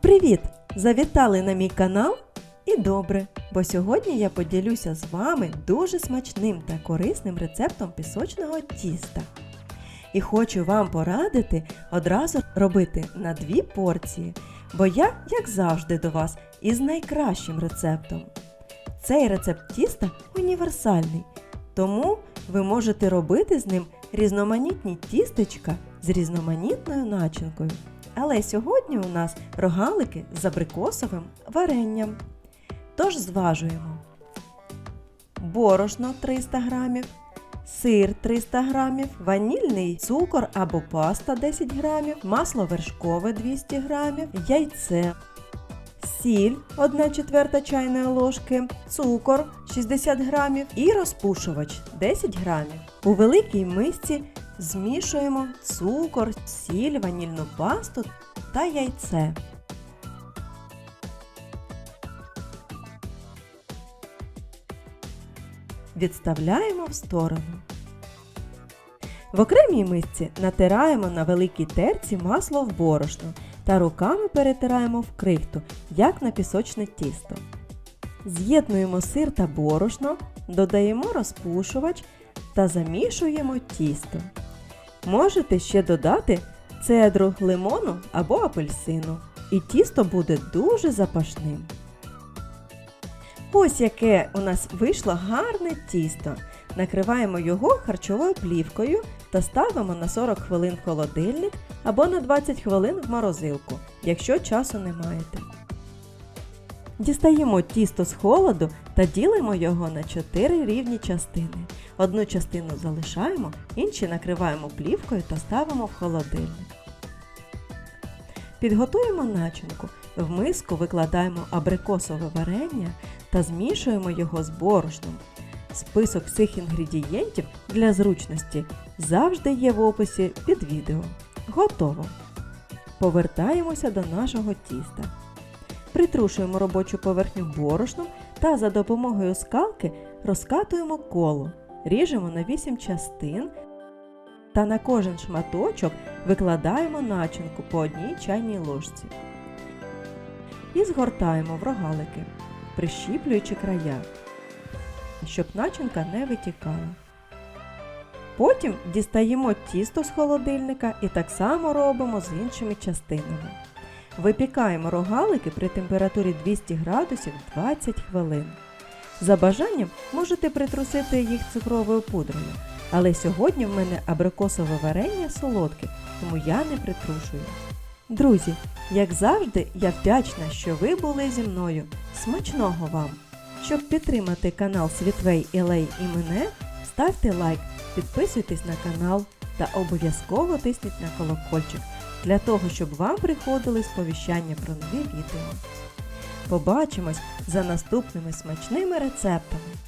Привіт! Завітали на мій канал і добре, бо сьогодні я поділюся з вами дуже смачним та корисним рецептом пісочного тіста. І хочу вам порадити одразу робити на дві порції, бо я, як завжди, до вас із найкращим рецептом. Цей рецепт тіста універсальний, тому ви можете робити з ним різноманітні тістечка з різноманітною начинкою. Але сьогодні у нас рогалики з абрикосовим варенням. Тож зважуємо борошно 300 грамів, сир 300 грамів, ванільний цукор або паста 10 грамів, масло вершкове 200 грамів, яйце, сіль 1 четверта чайної ложки, цукор 60 грамів і розпушувач 10 грамів. У великій мисці змішуємо цукор, сіль, ванільну пасту та яйце. Відставляємо в сторону. В окремій мисці натираємо на великій терці масло в борошно та руками перетираємо в крихту, як на пісочне тісто. З'єднуємо сир та борошно, додаємо розпушувач та замішуємо тісто. Можете ще додати цедру лимону або апельсину, і тісто буде дуже запашним. Ось яке у нас вийшло гарне тісто. Накриваємо його харчовою плівкою та ставимо на 40 хвилин в холодильник або на 20 хвилин в морозилку, якщо часу не маєте. Дістаємо тісто з холоду та ділимо його на 4 рівні частини. Одну частину залишаємо, інші накриваємо плівкою та ставимо в холодильник. Підготуємо начинку. В миску викладаємо абрикосове варення та змішуємо його з борошном. Список всіх інгредієнтів для зручності завжди є в описі під відео. Готово! Повертаємося до нашого тіста. Притрушуємо робочу поверхню борошном та за допомогою скалки розкатуємо коло, ріжемо на 8 частин та на кожен шматочок викладаємо начинку по одній чайній ложці. І згортаємо в рогалики, прищіплюючи края, щоб начинка не витікала. Потім дістаємо тісто з холодильника і так само робимо з іншими частинами. Випікаємо рогалики при температурі 200 градусів 20 хвилин. За бажанням можете притрусити їх цукровою пудрою, але сьогодні в мене абрикосове варення солодке, тому я не притрушую. Друзі, як завжди, я вдячна, що ви були зі мною. Смачного вам! Щоб підтримати канал Світвей Елей і мене, ставте лайк, підписуйтесь на канал та обов'язково тисніть на колокольчик для того, щоб вам приходили сповіщання про нові відео. Побачимось за наступними смачними рецептами.